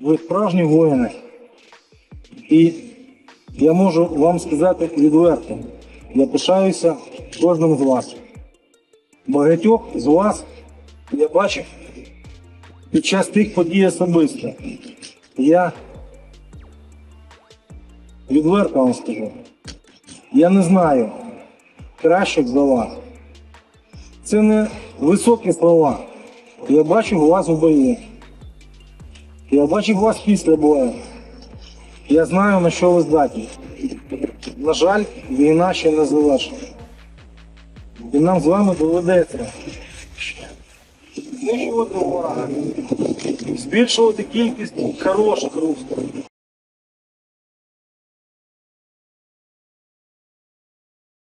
Ви справжні воїни. І я можу вам сказати відверто, я пишаюся кожним з вас. Багатьох з вас я бачив під час тих подій особисто. Я відверто вам скажу. Я не знаю кращих за вас. Це не високі слова. Я бачив вас у бою. Я бачив вас після бою. Я знаю, на що ви здатні. На жаль, війна ще не завершена. І нам з вами доведеться знищувати ворога, збільшувати кількість хороших русських,